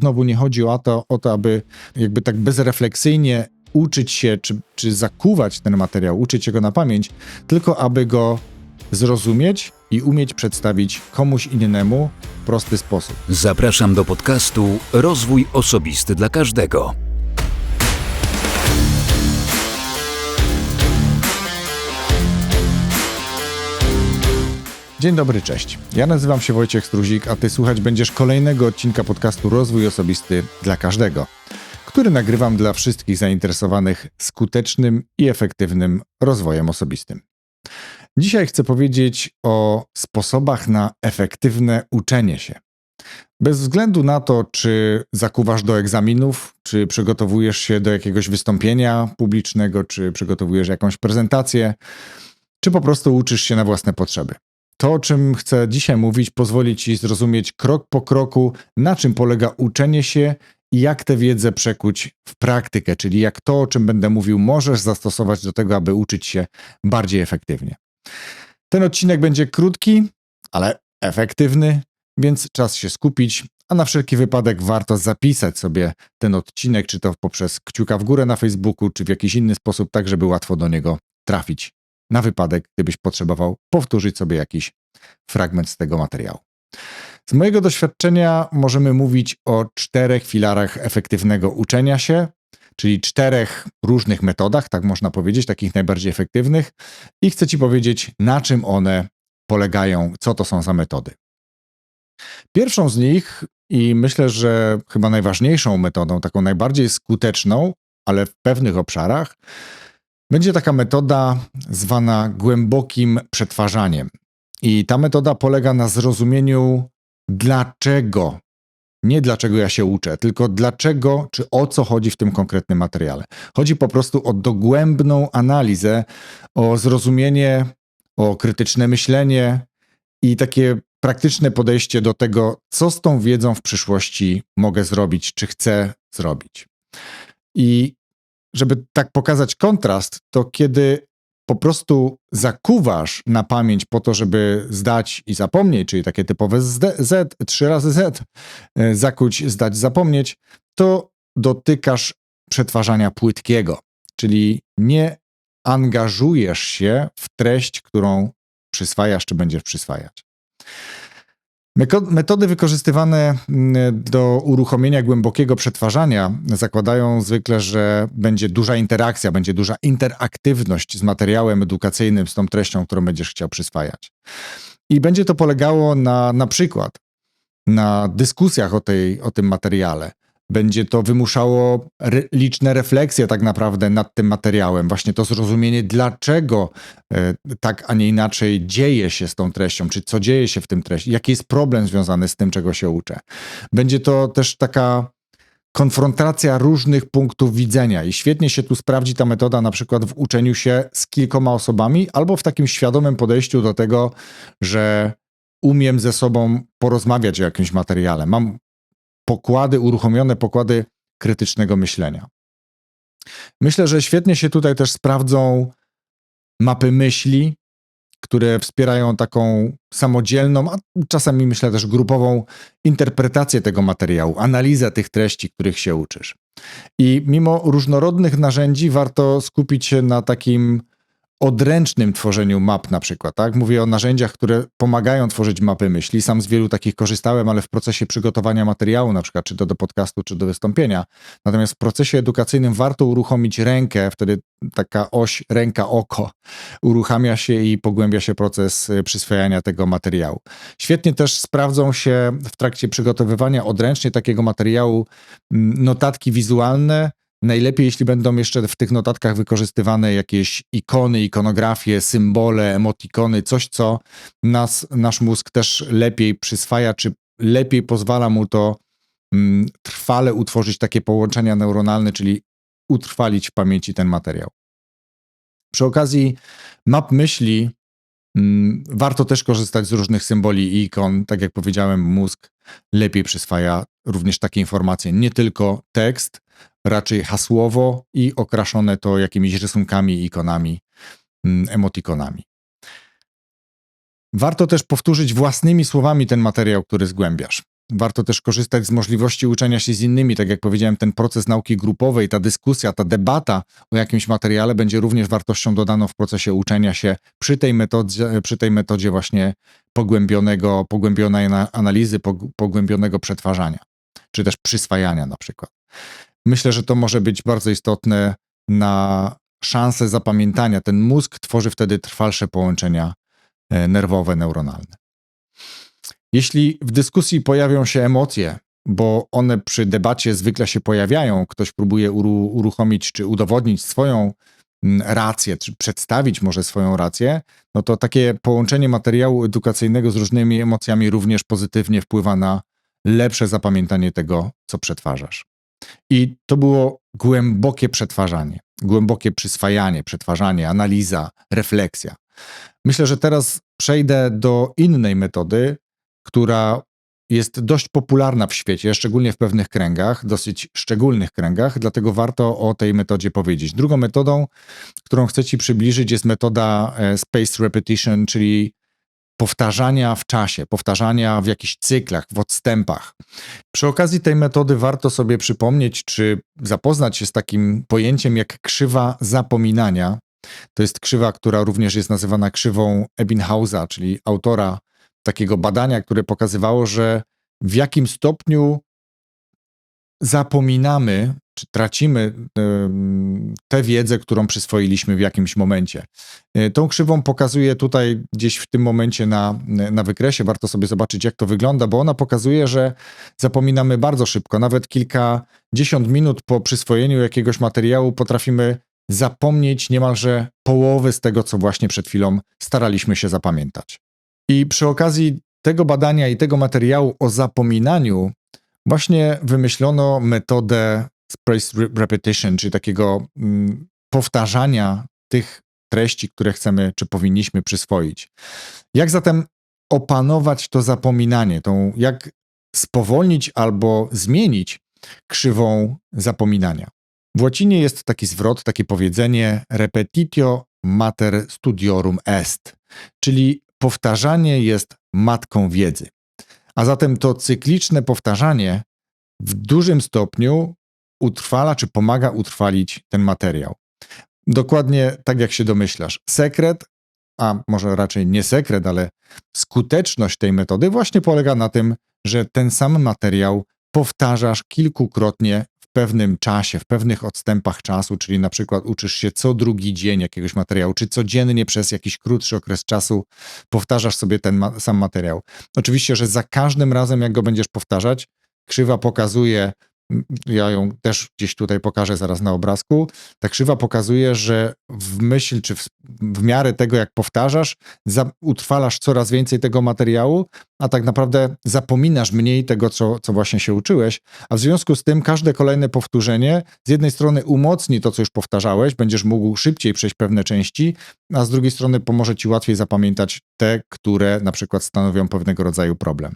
Znowu nie chodzi o to, o to, aby jakby tak bezrefleksyjnie uczyć się, czy, czy zakuwać ten materiał, uczyć się go na pamięć, tylko aby go zrozumieć i umieć przedstawić komuś innemu w prosty sposób. Zapraszam do podcastu Rozwój Osobisty dla Każdego. Dzień dobry, cześć. Ja nazywam się Wojciech Struzik, a ty słuchać będziesz kolejnego odcinka podcastu Rozwój Osobisty dla Każdego, który nagrywam dla wszystkich zainteresowanych skutecznym i efektywnym rozwojem osobistym. Dzisiaj chcę powiedzieć o sposobach na efektywne uczenie się. Bez względu na to, czy zakuwasz do egzaminów, czy przygotowujesz się do jakiegoś wystąpienia publicznego, czy przygotowujesz jakąś prezentację, czy po prostu uczysz się na własne potrzeby. To, o czym chcę dzisiaj mówić, pozwoli Ci zrozumieć krok po kroku, na czym polega uczenie się i jak tę wiedzę przekuć w praktykę, czyli jak to, o czym będę mówił, możesz zastosować do tego, aby uczyć się bardziej efektywnie. Ten odcinek będzie krótki, ale efektywny, więc czas się skupić, a na wszelki wypadek warto zapisać sobie ten odcinek, czy to poprzez kciuka w górę na Facebooku, czy w jakiś inny sposób, tak żeby łatwo do niego trafić na wypadek, gdybyś potrzebował powtórzyć sobie jakiś fragment z tego materiału. Z mojego doświadczenia możemy mówić o czterech filarach efektywnego uczenia się, czyli czterech różnych metodach, tak można powiedzieć, takich najbardziej efektywnych, i chcę Ci powiedzieć, na czym one polegają, co to są za metody. Pierwszą z nich, i myślę, że chyba najważniejszą metodą, taką najbardziej skuteczną, ale w pewnych obszarach, będzie taka metoda zwana głębokim przetwarzaniem. I ta metoda polega na zrozumieniu, dlaczego, nie dlaczego ja się uczę, tylko dlaczego, czy o co chodzi w tym konkretnym materiale. Chodzi po prostu o dogłębną analizę, o zrozumienie, o krytyczne myślenie i takie praktyczne podejście do tego, co z tą wiedzą w przyszłości mogę zrobić, czy chcę zrobić. I żeby tak pokazać kontrast, to kiedy po prostu zakuwasz na pamięć po to, żeby zdać i zapomnieć, czyli takie typowe Z, trzy razy Z, e, zakuć, zdać, zapomnieć, to dotykasz przetwarzania płytkiego, czyli nie angażujesz się w treść, którą przyswajasz czy będziesz przyswajać. Metody wykorzystywane mm, do uruchomienia głębokiego przetwarzania zakładają zwykle, że będzie duża interakcja, będzie duża interaktywność z materiałem edukacyjnym, z tą treścią, którą będziesz chciał przyswajać. I będzie to polegało na na przykład na dyskusjach o, tej, o tym materiale, będzie to wymuszało re liczne refleksje tak naprawdę nad tym materiałem, właśnie to zrozumienie, dlaczego e, tak, a nie inaczej dzieje się z tą treścią, czy co dzieje się w tym treści, jaki jest problem związany z tym, czego się uczę. Będzie to też taka konfrontacja różnych punktów widzenia i świetnie się tu sprawdzi ta metoda na przykład w uczeniu się z kilkoma osobami albo w takim świadomym podejściu do tego, że umiem ze sobą porozmawiać o jakimś materiale. Mam pokłady, uruchomione pokłady krytycznego myślenia. Myślę, że świetnie się tutaj też sprawdzą mapy myśli, które wspierają taką samodzielną, a czasami myślę też grupową interpretację tego materiału, analizę tych treści, których się uczysz. I mimo różnorodnych narzędzi warto skupić się na takim odręcznym tworzeniu map na przykład, tak? Mówię o narzędziach, które pomagają tworzyć mapy myśli. Sam z wielu takich korzystałem, ale w procesie przygotowania materiału, na przykład czy to do podcastu, czy do wystąpienia. Natomiast w procesie edukacyjnym warto uruchomić rękę, wtedy taka oś ręka-oko uruchamia się i pogłębia się proces y, przyswajania tego materiału. Świetnie też sprawdzą się w trakcie przygotowywania odręcznie takiego materiału mm, notatki wizualne, Najlepiej, jeśli będą jeszcze w tych notatkach wykorzystywane jakieś ikony, ikonografie, symbole, emotikony, coś, co nas, nasz mózg też lepiej przyswaja, czy lepiej pozwala mu to mm, trwale utworzyć takie połączenia neuronalne, czyli utrwalić w pamięci ten materiał. Przy okazji map myśli mm, warto też korzystać z różnych symboli i ikon. Tak jak powiedziałem, mózg lepiej przyswaja również takie informacje, nie tylko tekst, raczej hasłowo i okraszone to jakimiś rysunkami, ikonami, mm, emotikonami. Warto też powtórzyć własnymi słowami ten materiał, który zgłębiasz. warto też korzystać z możliwości uczenia się z innymi. Tak jak powiedziałem, ten proces nauki grupowej, ta dyskusja, ta debata o jakimś materiale będzie również wartością dodaną w procesie uczenia się przy tej metodzie, przy tej metodzie właśnie pogłębionego, pogłębionej analizy, pogłębionego przetwarzania, czy też przyswajania na przykład. Myślę, że to może być bardzo istotne na szansę zapamiętania. Ten mózg tworzy wtedy trwalsze połączenia e, nerwowe, neuronalne. Jeśli w dyskusji pojawią się emocje, bo one przy debacie zwykle się pojawiają, ktoś próbuje uruchomić czy udowodnić swoją mm, rację, czy przedstawić może swoją rację, no to takie połączenie materiału edukacyjnego z różnymi emocjami również pozytywnie wpływa na lepsze zapamiętanie tego, co przetwarzasz. I to było głębokie przetwarzanie, głębokie przyswajanie, przetwarzanie, analiza, refleksja. Myślę, że teraz przejdę do innej metody, która jest dość popularna w świecie, szczególnie w pewnych kręgach, dosyć szczególnych kręgach, dlatego warto o tej metodzie powiedzieć. Drugą metodą, którą chcę Ci przybliżyć, jest metoda e, spaced repetition, czyli powtarzania w czasie, powtarzania w jakichś cyklach, w odstępach. Przy okazji tej metody warto sobie przypomnieć, czy zapoznać się z takim pojęciem jak krzywa zapominania. To jest krzywa, która również jest nazywana krzywą Ebbinghausa, czyli autora takiego badania, które pokazywało, że w jakim stopniu zapominamy, czy tracimy tę wiedzę, którą przyswoiliśmy w jakimś momencie. E, tą krzywą pokazuję tutaj gdzieś w tym momencie na, na wykresie. Warto sobie zobaczyć, jak to wygląda, bo ona pokazuje, że zapominamy bardzo szybko. Nawet kilkadziesiąt minut po przyswojeniu jakiegoś materiału potrafimy zapomnieć niemalże połowę z tego, co właśnie przed chwilą staraliśmy się zapamiętać. I przy okazji tego badania i tego materiału o zapominaniu właśnie wymyślono metodę spaced repetition, czyli takiego mm, powtarzania tych treści, które chcemy czy powinniśmy przyswoić. Jak zatem opanować to zapominanie, tą, jak spowolnić albo zmienić krzywą zapominania? W łacinie jest taki zwrot, takie powiedzenie repetitio mater studiorum est, czyli powtarzanie jest matką wiedzy. A zatem to cykliczne powtarzanie w dużym stopniu utrwala czy pomaga utrwalić ten materiał. Dokładnie tak jak się domyślasz. Sekret, a może raczej nie sekret, ale skuteczność tej metody właśnie polega na tym, że ten sam materiał powtarzasz kilkukrotnie pewnym czasie, w pewnych odstępach czasu, czyli na przykład uczysz się co drugi dzień jakiegoś materiału, czy codziennie przez jakiś krótszy okres czasu powtarzasz sobie ten ma sam materiał. Oczywiście, że za każdym razem, jak go będziesz powtarzać, krzywa pokazuje ja ją też gdzieś tutaj pokażę zaraz na obrazku. Ta krzywa pokazuje, że w myśl czy w, w miarę tego, jak powtarzasz, za, utrwalasz coraz więcej tego materiału, a tak naprawdę zapominasz mniej tego, co, co właśnie się uczyłeś, a w związku z tym każde kolejne powtórzenie z jednej strony umocni to, co już powtarzałeś, będziesz mógł szybciej przejść pewne części, a z drugiej strony pomoże ci łatwiej zapamiętać te, które na przykład stanowią pewnego rodzaju problem.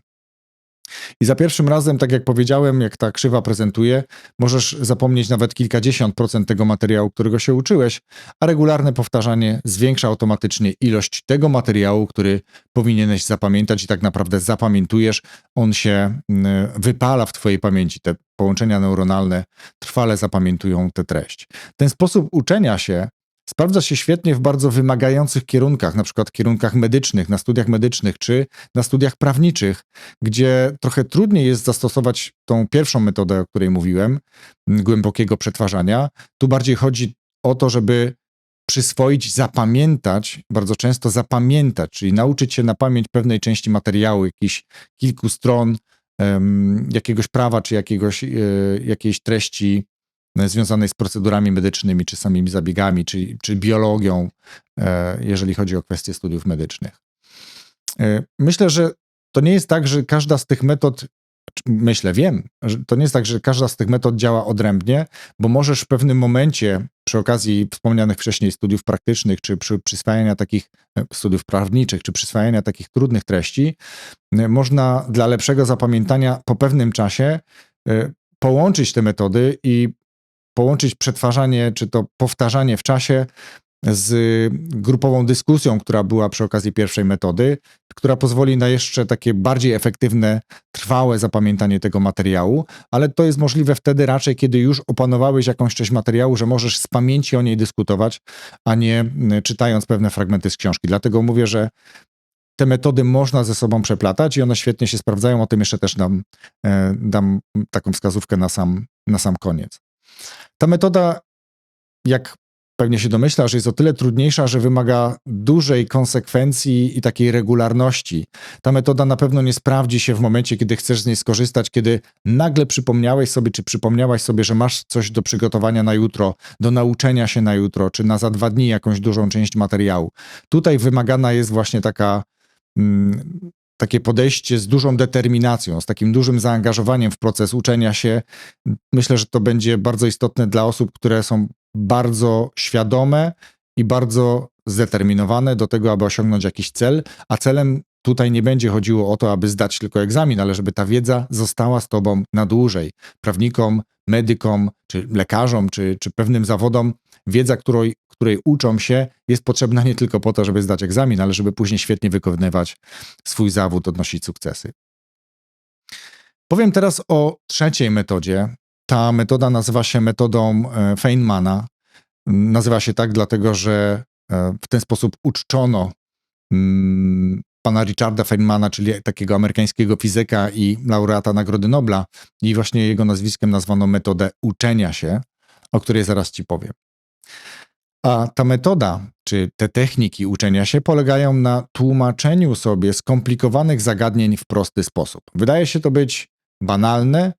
I za pierwszym razem, tak jak powiedziałem, jak ta krzywa prezentuje, możesz zapomnieć nawet kilkadziesiąt procent tego materiału, którego się uczyłeś, a regularne powtarzanie zwiększa automatycznie ilość tego materiału, który powinieneś zapamiętać i tak naprawdę zapamiętujesz. On się mm, wypala w Twojej pamięci. Te połączenia neuronalne trwale zapamiętują tę treść. Ten sposób uczenia się Sprawdza się świetnie w bardzo wymagających kierunkach, na przykład kierunkach medycznych, na studiach medycznych czy na studiach prawniczych, gdzie trochę trudniej jest zastosować tą pierwszą metodę, o której mówiłem, głębokiego przetwarzania. Tu bardziej chodzi o to, żeby przyswoić, zapamiętać, bardzo często zapamiętać, czyli nauczyć się na pamięć pewnej części materiału, jakichś kilku stron, um, jakiegoś prawa czy jakiegoś, y, jakiejś treści związanej z procedurami medycznymi, czy samymi zabiegami, czy, czy biologią, e, jeżeli chodzi o kwestie studiów medycznych. E, myślę, że to nie jest tak, że każda z tych metod, myślę, wiem, że to nie jest tak, że każda z tych metod działa odrębnie, bo możesz w pewnym momencie, przy okazji wspomnianych wcześniej studiów praktycznych, czy przy przyswajania takich e, studiów prawniczych, czy przyswajania takich trudnych treści, można dla lepszego zapamiętania po pewnym czasie połączyć te metody i połączyć przetwarzanie czy to powtarzanie w czasie z grupową dyskusją, która była przy okazji pierwszej metody, która pozwoli na jeszcze takie bardziej efektywne, trwałe zapamiętanie tego materiału, ale to jest możliwe wtedy raczej, kiedy już opanowałeś jakąś część materiału, że możesz z pamięci o niej dyskutować, a nie czytając pewne fragmenty z książki. Dlatego mówię, że te metody można ze sobą przeplatać i one świetnie się sprawdzają. O tym jeszcze też dam, e, dam taką wskazówkę na sam, na sam koniec. Ta metoda, jak pewnie się domyślasz, jest o tyle trudniejsza, że wymaga dużej konsekwencji i takiej regularności. Ta metoda na pewno nie sprawdzi się w momencie, kiedy chcesz z niej skorzystać, kiedy nagle przypomniałeś sobie, czy przypomniałaś sobie, że masz coś do przygotowania na jutro, do nauczenia się na jutro, czy na za dwa dni jakąś dużą część materiału. Tutaj wymagana jest właśnie taka mm, takie podejście z dużą determinacją, z takim dużym zaangażowaniem w proces uczenia się. Myślę, że to będzie bardzo istotne dla osób, które są bardzo świadome i bardzo zdeterminowane do tego, aby osiągnąć jakiś cel, a celem tutaj nie będzie chodziło o to, aby zdać tylko egzamin, ale żeby ta wiedza została z tobą na dłużej. Prawnikom, medykom, czy lekarzom, czy, czy pewnym zawodom, wiedza, której, której uczą się, jest potrzebna nie tylko po to, żeby zdać egzamin, ale żeby później świetnie wykonywać swój zawód, odnosić sukcesy. Powiem teraz o trzeciej metodzie. Ta metoda nazywa się metodą e, Feynmana. Nazywa się tak, dlatego że e, w ten sposób uczczono mm, pana Richarda Feynmana, czyli takiego amerykańskiego fizyka i laureata Nagrody Nobla. I właśnie jego nazwiskiem nazwano metodę uczenia się, o której zaraz ci powiem. A ta metoda, czy te techniki uczenia się polegają na tłumaczeniu sobie skomplikowanych zagadnień w prosty sposób. Wydaje się to być banalne,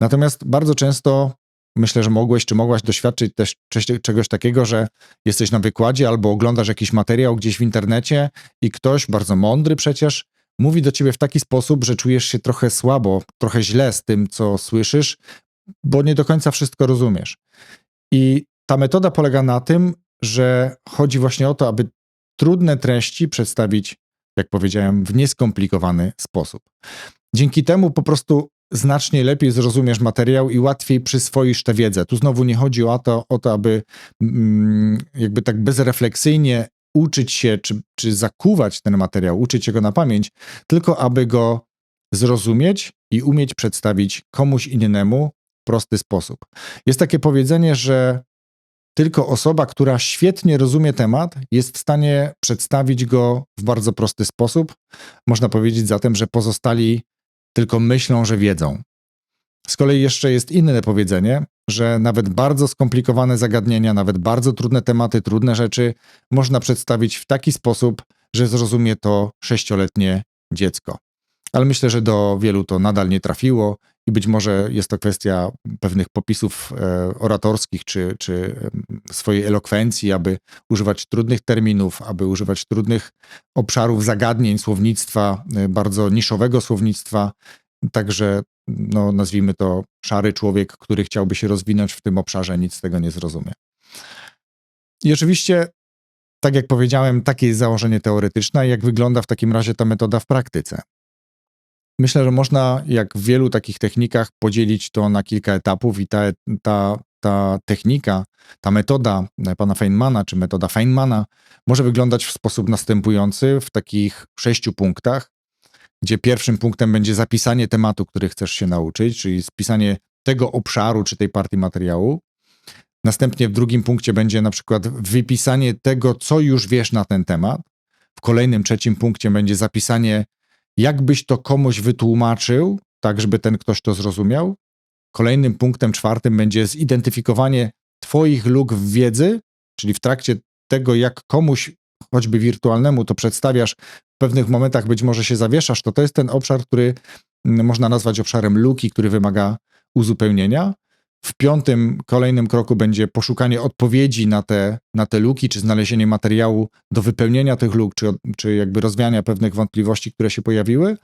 natomiast bardzo często myślę, że mogłeś czy mogłaś doświadczyć też czegoś takiego, że jesteś na wykładzie albo oglądasz jakiś materiał gdzieś w internecie i ktoś bardzo mądry przecież mówi do ciebie w taki sposób, że czujesz się trochę słabo, trochę źle z tym, co słyszysz, bo nie do końca wszystko rozumiesz. I ta metoda polega na tym, że chodzi właśnie o to, aby trudne treści przedstawić, jak powiedziałem, w nieskomplikowany sposób. Dzięki temu po prostu znacznie lepiej zrozumiesz materiał i łatwiej przyswoisz tę wiedzę. Tu znowu nie chodzi o to, o to aby mm, jakby tak bezrefleksyjnie uczyć się, czy, czy zakuwać ten materiał, uczyć się go na pamięć, tylko aby go zrozumieć i umieć przedstawić komuś innemu w prosty sposób. Jest takie powiedzenie, że tylko osoba, która świetnie rozumie temat, jest w stanie przedstawić go w bardzo prosty sposób. Można powiedzieć zatem, że pozostali tylko myślą, że wiedzą. Z kolei jeszcze jest inne powiedzenie, że nawet bardzo skomplikowane zagadnienia, nawet bardzo trudne tematy, trudne rzeczy można przedstawić w taki sposób, że zrozumie to sześcioletnie dziecko. Ale myślę, że do wielu to nadal nie trafiło i być może jest to kwestia pewnych popisów e, oratorskich czy, czy swojej elokwencji, aby używać trudnych terminów, aby używać trudnych obszarów zagadnień, słownictwa, e, bardzo niszowego słownictwa. Także, no, nazwijmy to, szary człowiek, który chciałby się rozwinąć w tym obszarze, nic z tego nie zrozumie. I oczywiście, tak jak powiedziałem, takie jest założenie teoretyczne. Jak wygląda w takim razie ta metoda w praktyce? Myślę, że można, jak w wielu takich technikach, podzielić to na kilka etapów i ta, ta, ta technika, ta metoda pana Feynmana, czy metoda Feynmana, może wyglądać w sposób następujący w takich sześciu punktach, gdzie pierwszym punktem będzie zapisanie tematu, który chcesz się nauczyć, czyli spisanie tego obszaru czy tej partii materiału. Następnie w drugim punkcie będzie na przykład wypisanie tego, co już wiesz na ten temat. W kolejnym, trzecim punkcie będzie zapisanie jakbyś to komuś wytłumaczył, tak żeby ten ktoś to zrozumiał. Kolejnym punktem czwartym będzie zidentyfikowanie Twoich luk w wiedzy, czyli w trakcie tego, jak komuś, choćby wirtualnemu, to przedstawiasz, w pewnych momentach być może się zawieszasz, to to jest ten obszar, który mm, można nazwać obszarem luki, który wymaga uzupełnienia. W piątym, kolejnym kroku będzie poszukanie odpowiedzi na te, na te luki, czy znalezienie materiału do wypełnienia tych luk, czy, czy jakby rozwiania pewnych wątpliwości, które się pojawiły.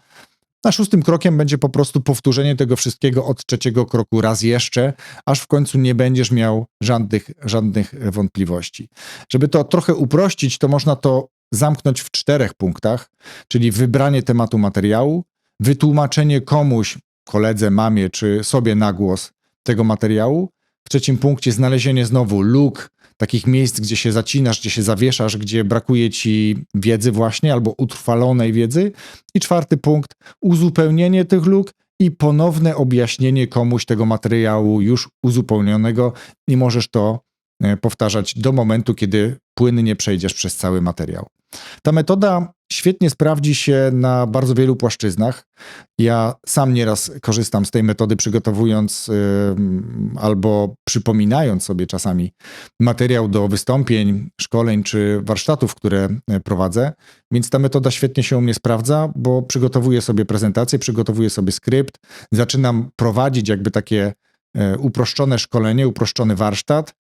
A szóstym krokiem będzie po prostu powtórzenie tego wszystkiego od trzeciego kroku raz jeszcze, aż w końcu nie będziesz miał żadnych, żadnych wątpliwości. Żeby to trochę uprościć, to można to zamknąć w czterech punktach, czyli wybranie tematu materiału, wytłumaczenie komuś, koledze, mamie czy sobie na głos tego materiału, W trzecim punkcie znalezienie znowu luk, takich miejsc, gdzie się zacinasz, gdzie się zawieszasz, gdzie brakuje ci wiedzy właśnie albo utrwalonej wiedzy. I czwarty punkt, uzupełnienie tych luk i ponowne objaśnienie komuś tego materiału już uzupełnionego i możesz to e, powtarzać do momentu, kiedy płynnie przejdziesz przez cały materiał. Ta metoda świetnie sprawdzi się na bardzo wielu płaszczyznach. Ja sam nieraz korzystam z tej metody, przygotowując albo przypominając sobie czasami materiał do wystąpień, szkoleń czy warsztatów, które e, prowadzę. Więc ta metoda świetnie się u mnie sprawdza, bo przygotowuję sobie prezentację, przygotowuję sobie skrypt, zaczynam prowadzić jakby takie e, uproszczone szkolenie, uproszczony warsztat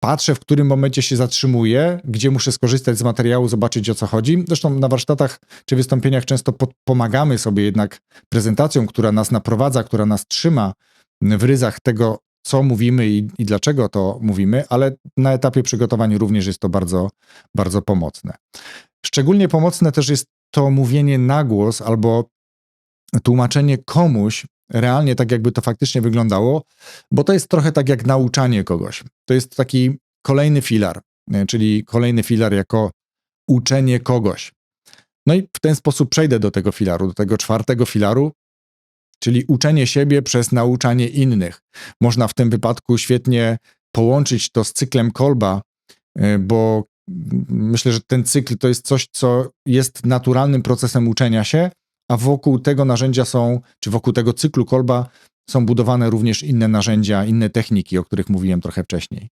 patrzę, w którym momencie się zatrzymuję, gdzie muszę skorzystać z materiału, zobaczyć o co chodzi. Zresztą na warsztatach czy wystąpieniach często pomagamy sobie jednak prezentacją, która nas naprowadza, która nas trzyma w ryzach tego, co mówimy i, i dlaczego to mówimy, ale na etapie przygotowań również jest to bardzo, bardzo pomocne. Szczególnie pomocne też jest to mówienie na głos albo tłumaczenie komuś realnie tak, jakby to faktycznie wyglądało, bo to jest trochę tak jak nauczanie kogoś. To jest taki kolejny filar, e, czyli kolejny filar jako uczenie kogoś. No i w ten sposób przejdę do tego filaru, do tego czwartego filaru, czyli uczenie siebie przez nauczanie innych. Można w tym wypadku świetnie połączyć to z cyklem Kolba, e, bo myślę, że ten cykl to jest coś, co jest naturalnym procesem uczenia się, a wokół tego narzędzia są, czy wokół tego cyklu kolba są budowane również inne narzędzia, inne techniki, o których mówiłem trochę wcześniej.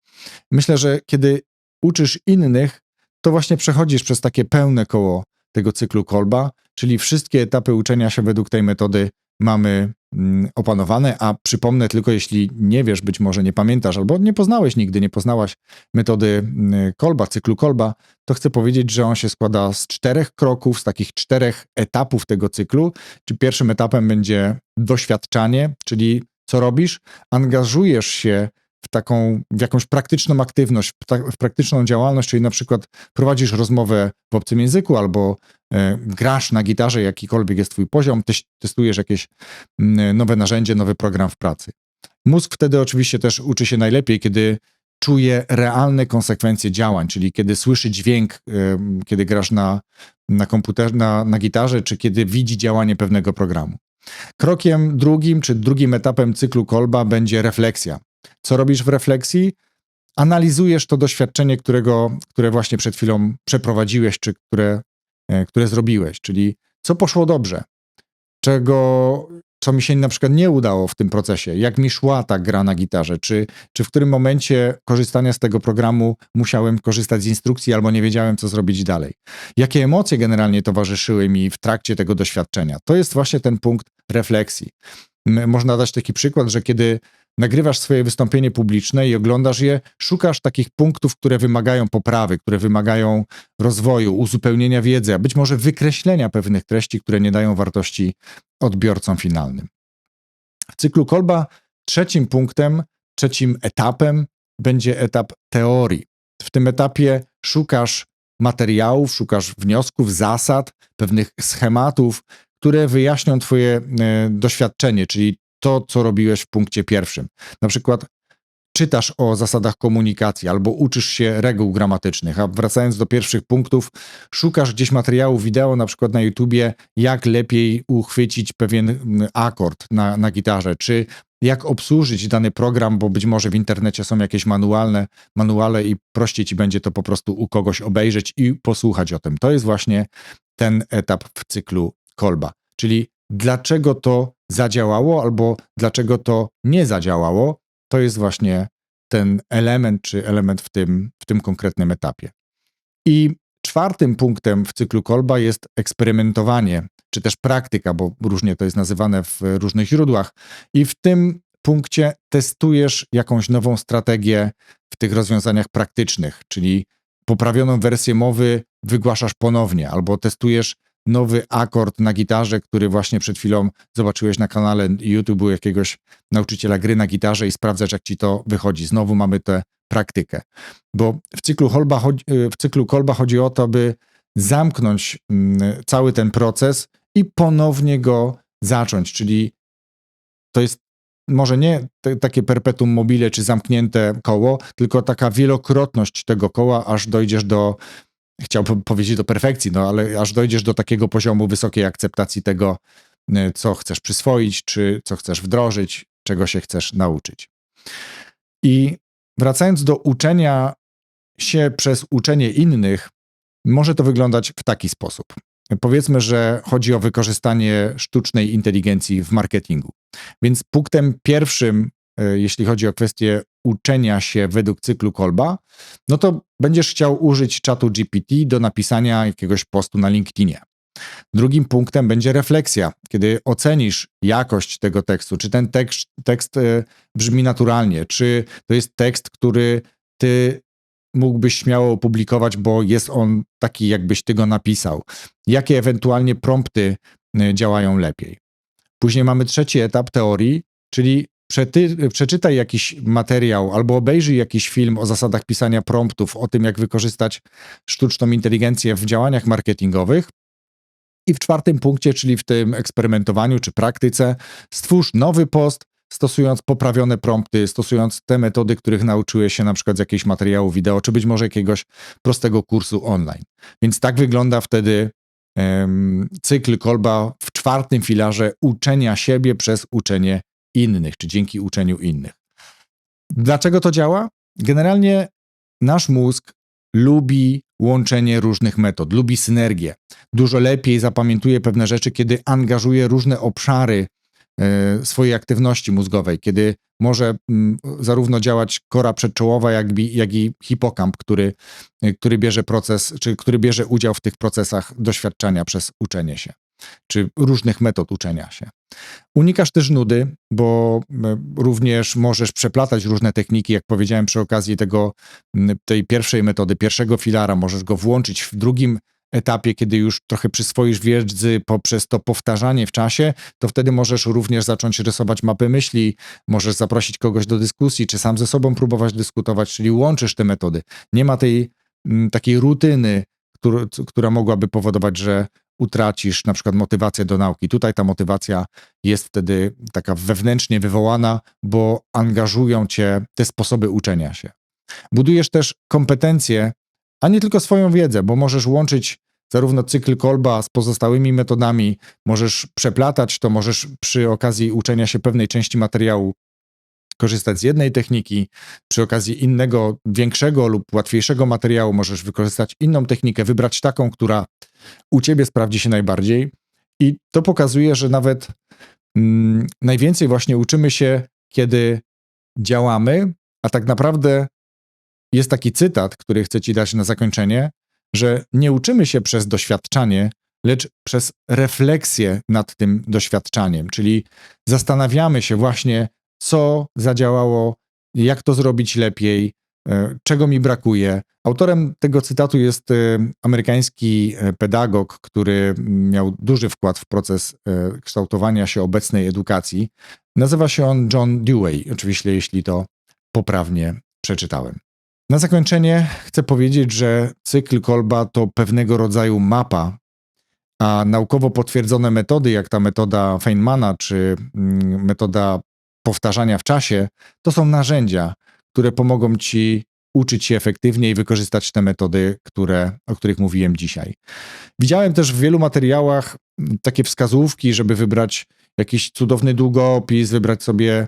Myślę, że kiedy uczysz innych, to właśnie przechodzisz przez takie pełne koło tego cyklu kolba, czyli wszystkie etapy uczenia się według tej metody mamy mm, opanowane, a przypomnę tylko, jeśli nie wiesz, być może nie pamiętasz, albo nie poznałeś nigdy, nie poznałaś metody mm, kolba, cyklu kolba, to chcę powiedzieć, że on się składa z czterech kroków, z takich czterech etapów tego cyklu. Czy pierwszym etapem będzie doświadczanie, czyli co robisz? Angażujesz się w taką, w jakąś praktyczną aktywność, w, ta, w, praktyczną działalność, czyli na przykład prowadzisz rozmowę w obcym języku albo grasz na gitarze, jakikolwiek jest twój poziom, testujesz jakieś mm, nowe narzędzie, nowy program w pracy. Mózg wtedy oczywiście też uczy się najlepiej, kiedy czuje realne konsekwencje działań, czyli kiedy słyszy dźwięk, e, kiedy grasz na, na komputerze, na, na gitarze, czy kiedy widzi działanie pewnego programu. Krokiem drugim, czy drugim etapem cyklu Kolba będzie refleksja. Co robisz w refleksji? Analizujesz to doświadczenie, którego, które właśnie przed chwilą przeprowadziłeś, czy które, e, które zrobiłeś, czyli co poszło dobrze, czego, co mi się na przykład nie udało w tym procesie, jak mi szła ta gra na gitarze, czy, czy w którym momencie korzystania z tego programu musiałem korzystać z instrukcji albo nie wiedziałem, co zrobić dalej. Jakie emocje generalnie towarzyszyły mi w trakcie tego doświadczenia. To jest właśnie ten punkt refleksji. Można dać taki przykład, że kiedy nagrywasz swoje wystąpienie publiczne i oglądasz je, szukasz takich punktów, które wymagają poprawy, które wymagają rozwoju, uzupełnienia wiedzy, a być może wykreślenia pewnych treści, które nie dają wartości odbiorcom finalnym. W cyklu Kolba trzecim punktem, trzecim etapem będzie etap teorii. W tym etapie szukasz materiałów, szukasz wniosków, zasad, pewnych schematów, które wyjaśnią Twoje e, doświadczenie, czyli to, co robiłeś w punkcie pierwszym. Na przykład czytasz o zasadach komunikacji albo uczysz się reguł gramatycznych, a wracając do pierwszych punktów, szukasz gdzieś materiału wideo, na przykład na YouTubie, jak lepiej uchwycić pewien mm, akord na, na gitarze, czy jak obsłużyć dany program, bo być może w internecie są jakieś manualne, manuale i prościej ci będzie to po prostu u kogoś obejrzeć i posłuchać o tym. To jest właśnie ten etap w cyklu kolba, czyli dlaczego to zadziałało albo dlaczego to nie zadziałało, to jest właśnie ten element czy element w tym, w tym konkretnym etapie. I czwartym punktem w cyklu Kolba jest eksperymentowanie, czy też praktyka, bo różnie to jest nazywane w różnych źródłach. I w tym punkcie testujesz jakąś nową strategię w tych rozwiązaniach praktycznych, czyli poprawioną wersję mowy wygłaszasz ponownie, albo testujesz nowy akord na gitarze, który właśnie przed chwilą zobaczyłeś na kanale YouTube jakiegoś nauczyciela gry na gitarze i sprawdzasz, jak ci to wychodzi. Znowu mamy tę praktykę. Bo w cyklu, Holba chodzi, w cyklu Kolba chodzi o to, by zamknąć mm, cały ten proces i ponownie go zacząć, czyli to jest może nie te, takie perpetuum mobile czy zamknięte koło, tylko taka wielokrotność tego koła, aż dojdziesz do, chciałbym powiedzieć do perfekcji, no ale aż dojdziesz do takiego poziomu wysokiej akceptacji tego, y, co chcesz przyswoić, czy co chcesz wdrożyć, czego się chcesz nauczyć. I wracając do uczenia się przez uczenie innych, może to wyglądać w taki sposób. Powiedzmy, że chodzi o wykorzystanie sztucznej inteligencji w marketingu. Więc punktem pierwszym, jeśli chodzi o kwestię uczenia się według cyklu Kolba, no to będziesz chciał użyć czatu GPT do napisania jakiegoś postu na LinkedInie. Drugim punktem będzie refleksja, kiedy ocenisz jakość tego tekstu, czy ten tekst, tekst e, brzmi naturalnie, czy to jest tekst, który ty mógłbyś śmiało opublikować, bo jest on taki, jakbyś ty go napisał. Jakie ewentualnie prompty e, działają lepiej. Później mamy trzeci etap teorii, czyli przety, przeczytaj jakiś materiał albo obejrzyj jakiś film o zasadach pisania promptów, o tym, jak wykorzystać sztuczną inteligencję w działaniach marketingowych i w czwartym punkcie, czyli w tym eksperymentowaniu czy praktyce, stwórz nowy post, stosując poprawione prompty, stosując te metody, których nauczyłeś się na przykład z jakiegoś materiału wideo, czy być może jakiegoś prostego kursu online. Więc tak wygląda wtedy um, cykl Kolba w czwartym filarze uczenia siebie przez uczenie innych, czy dzięki uczeniu innych. Dlaczego to działa? Generalnie nasz mózg lubi łączenie różnych metod, lubi synergię. Dużo lepiej zapamiętuje pewne rzeczy, kiedy angażuje różne obszary e, swojej aktywności mózgowej, kiedy może mm, zarówno działać kora przedczołowa, jak jak i hipokamp, który, który bierze proces, czy który bierze udział w tych procesach doświadczania przez uczenie się czy różnych metod uczenia się. Unikasz też nudy, bo również możesz przeplatać różne techniki, jak powiedziałem przy okazji tego, tej pierwszej metody, pierwszego filara, możesz go włączyć w drugim etapie, kiedy już trochę przyswoisz wiedzy poprzez to powtarzanie w czasie, to wtedy możesz również zacząć rysować mapy myśli, możesz zaprosić kogoś do dyskusji, czy sam ze sobą próbować dyskutować, czyli łączysz te metody. Nie ma tej takiej rutyny, która mogłaby powodować, że utracisz na przykład motywację do nauki. Tutaj ta motywacja jest wtedy taka wewnętrznie wywołana, bo angażują cię te sposoby uczenia się. Budujesz też kompetencje, a nie tylko swoją wiedzę, bo możesz łączyć zarówno cykl kolba z pozostałymi metodami, możesz przeplatać to, możesz przy okazji uczenia się pewnej części materiału korzystać z jednej techniki, przy okazji innego, większego lub łatwiejszego materiału możesz wykorzystać inną technikę, wybrać taką, która u ciebie sprawdzi się najbardziej. I to pokazuje, że nawet mm, najwięcej właśnie uczymy się, kiedy działamy, a tak naprawdę jest taki cytat, który chcę ci dać na zakończenie, że nie uczymy się przez doświadczanie, lecz przez refleksję nad tym doświadczaniem, czyli zastanawiamy się właśnie, co zadziałało, jak to zrobić lepiej, e, czego mi brakuje. Autorem tego cytatu jest e, amerykański e, pedagog, który miał duży wkład w proces kształtowania się obecnej edukacji. Nazywa się on John Dewey, oczywiście, jeśli to poprawnie przeczytałem. Na zakończenie chcę powiedzieć, że cykl Kolba to pewnego rodzaju mapa, a naukowo potwierdzone metody, jak ta metoda Feynmana czy mm, metoda powtarzania w czasie, to są narzędzia, które pomogą ci uczyć się efektywnie i wykorzystać te metody, które, o których mówiłem dzisiaj. Widziałem też w wielu materiałach takie wskazówki, żeby wybrać jakiś cudowny długopis, wybrać sobie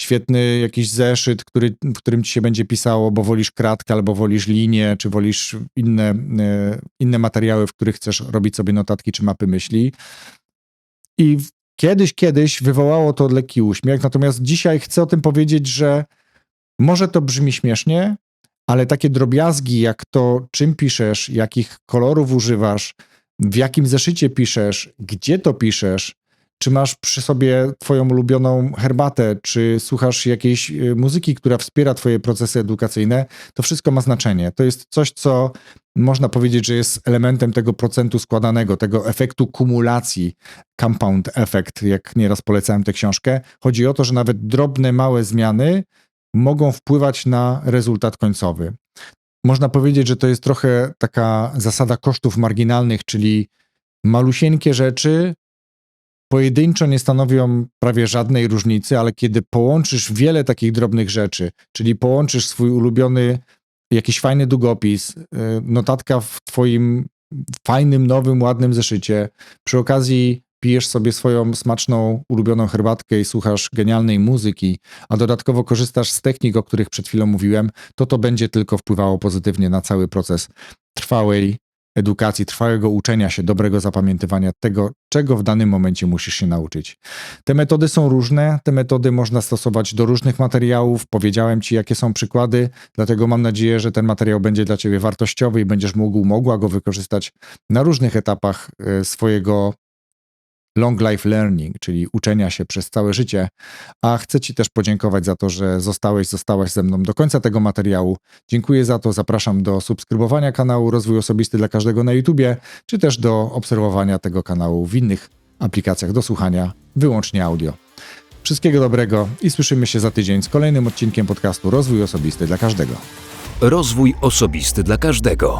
świetny jakiś zeszyt, który, w którym ci się będzie pisało, bo wolisz kratkę, albo wolisz linię, czy wolisz inne, e, inne materiały, w których chcesz robić sobie notatki czy mapy myśli. I Kiedyś, kiedyś wywołało to lekki uśmiech, natomiast dzisiaj chcę o tym powiedzieć, że może to brzmi śmiesznie, ale takie drobiazgi, jak to, czym piszesz, jakich kolorów używasz, w jakim zeszycie piszesz, gdzie to piszesz, czy masz przy sobie twoją ulubioną herbatę, czy słuchasz jakiejś y, muzyki, która wspiera twoje procesy edukacyjne, to wszystko ma znaczenie. To jest coś, co można powiedzieć, że jest elementem tego procentu składanego, tego efektu kumulacji, compound effect, jak nieraz polecałem tę książkę. Chodzi o to, że nawet drobne, małe zmiany mogą wpływać na rezultat końcowy. Można powiedzieć, że to jest trochę taka zasada kosztów marginalnych, czyli malusieńkie rzeczy pojedynczo nie stanowią prawie żadnej różnicy, ale kiedy połączysz wiele takich drobnych rzeczy, czyli połączysz swój ulubiony jakiś fajny długopis, y, notatka w twoim fajnym, nowym, ładnym zeszycie, przy okazji pijesz sobie swoją smaczną, ulubioną herbatkę i słuchasz genialnej muzyki, a dodatkowo korzystasz z technik, o których przed chwilą mówiłem, to to będzie tylko wpływało pozytywnie na cały proces trwałej edukacji, trwałego uczenia się, dobrego zapamiętywania tego, czego w danym momencie musisz się nauczyć. Te metody są różne, te metody można stosować do różnych materiałów. Powiedziałem Ci, jakie są przykłady, dlatego mam nadzieję, że ten materiał będzie dla Ciebie wartościowy i będziesz mógł, mogła go wykorzystać na różnych etapach e, swojego long life learning, czyli uczenia się przez całe życie. A chcę Ci też podziękować za to, że zostałeś, zostałaś ze mną do końca tego materiału. Dziękuję za to. Zapraszam do subskrybowania kanału Rozwój Osobisty dla każdego na YouTubie, czy też do obserwowania tego kanału w innych aplikacjach do słuchania, wyłącznie audio. Wszystkiego dobrego i słyszymy się za tydzień z kolejnym odcinkiem podcastu Rozwój Osobisty dla każdego. Rozwój osobisty dla każdego.